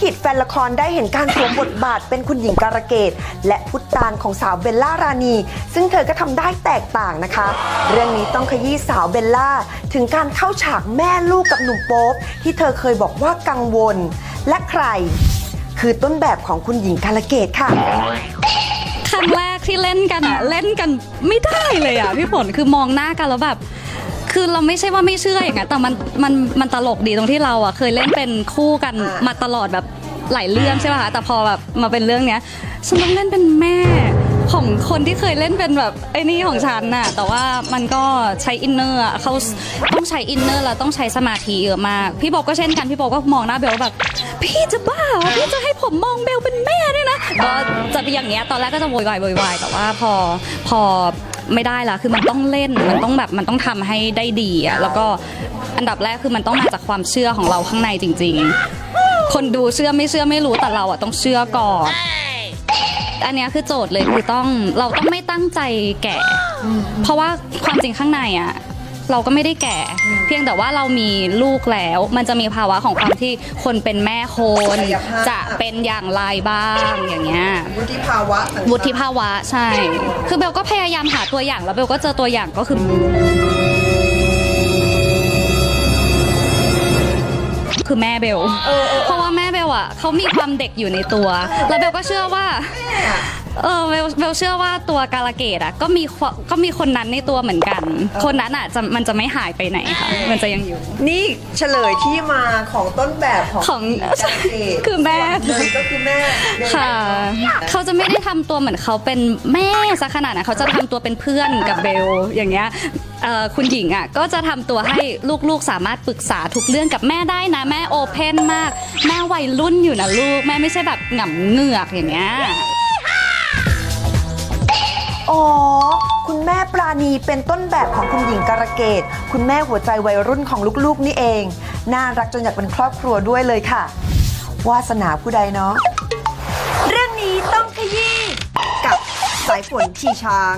ขีดแฟนละครได้เห็นการสวมบทบาทเป็นคุณหญิงการะเกดและพุทธานของสาวเบลล่ารานี ซึ่งเธอก็ทำได้แตกต่างนะคะ เรื่องนี้ต้องขยี้สาวเบลล่า ถึงการเข้าฉากแม่ลูกกับหนุ่มโป๊ปที่เธอเคยบอกว่ากังวล และใคร คือต้นแบบของคุณหญิงการะเกดค่ะครั้งแรกที่เล่นกันอะเล่นกันไม่ได้เลยอะพี่ฝนคือมองหน้ากันแล้วแบบ คือเราไม่ใช่ว่าไม่เชื่ออย่างนั้นแต่มันมันมันตลกดีตรงที่เราอะเคยเล่นเป็นคู่กันอ่ามมาตลอดแบบหลายเรื่องใช่ป่ะคะแต่พอแบบมาเป็นเรื่องเนี้ยฉันต้องเล่นเป็นแม่ของคนที่เคยเล่นเป็นแบบไอ้นี่ของฉันน่ะแต่ว่ามันก็ใช้อินเนอร์อะเขาต้องใช้อินเนอร์แล้วต้องใช้สมาธิเยอะมาก พี่บอกก็เช่นกันพี่บอกก็มองหน้าเบลแบบ พี่จะบ้าเหรอพี่จะให้ผมมองเบลเป็นแม่ด้วยนะก็จะเป็นอย่างเงี้ยตอนแรกก็จะโวยวายโวยวายแต่ว่าพอพอ ไม่ได้ละคือมันต้องเล่นมันต้องแบบมันต้องทำให้ได้ดีอะแล้วก็อันดับแรกคือมันต้องมาจากความเชื่อของเราข้างในจริง ๆ คนดูเชื่อไม่เชื่อไม่รู้แต่เราอะต้องเชื่อก่อน อันเนี้ยคือโจทย์เลยคือต้องเราต้องไม่ตั้งใจแก่ เพราะว่าความจริงข้างในอะ เราก็ไม่ได้แก่ เพียงแต่ว่าเรามีลูกแล้ว มันจะมีภาวะของความที่คนเป็นแม่คนศักยภาพ จะเป็นอย่างไรบ้างอย่างเงี้ย วุฒิภาวะวุฒิภาวะใช่ คือเบลก็พยายามหาตัวอย่างแล้วเบลก็เจอตัวอย่างก็คือ คือแม่เบล เพราะว่าแม่เบลอะเขามีความเด็กอยู่ในตัว แล้วเบลก็เชื่อว่า เออเบลเบลเชื่อว่าตัวกาลเกตอะก็มีควก็มีคนนั้นในตัวเหมือนกัน คนนั้นอะจะมันจะไม่หายไปไหนค่ะ มันจะยังอยู่ นี่เฉลยที่มาของต้นแบบของของหญิการะเกดคือแม่เลยก็คือแม่เบลค่ะ เขาจะไม่ได้ทำตัวเหมือนเขาเป็นแม่ซะขนาดนั้นเขาจะทำตัวเป็นเพื่อนกับเบลอย่างเงี้ยเอ่อคุณหญิงอะก็จะทำตัวให้ลูกๆสามารถปรึกษาทุกเรื่องกับแม่ได้นะ แม่โอเพนมาก แม่วัยรุ่นอยู่นะลูก แม่ไม่ใช่แบบหง่ำเหงือกอย่างเงี้ย มีเป็นต้นแบบของคุณหญิงการะเกดคุณแม่หัวใจวัยรุ่นของลูกๆนี่เอง น่ารักจนอยากเป็นครอบครัวด้วยเลยค่ะ วาสนาผู้ใดเนาะเรื่องนี้ต้องขยี้กับสายฝนชีช้าง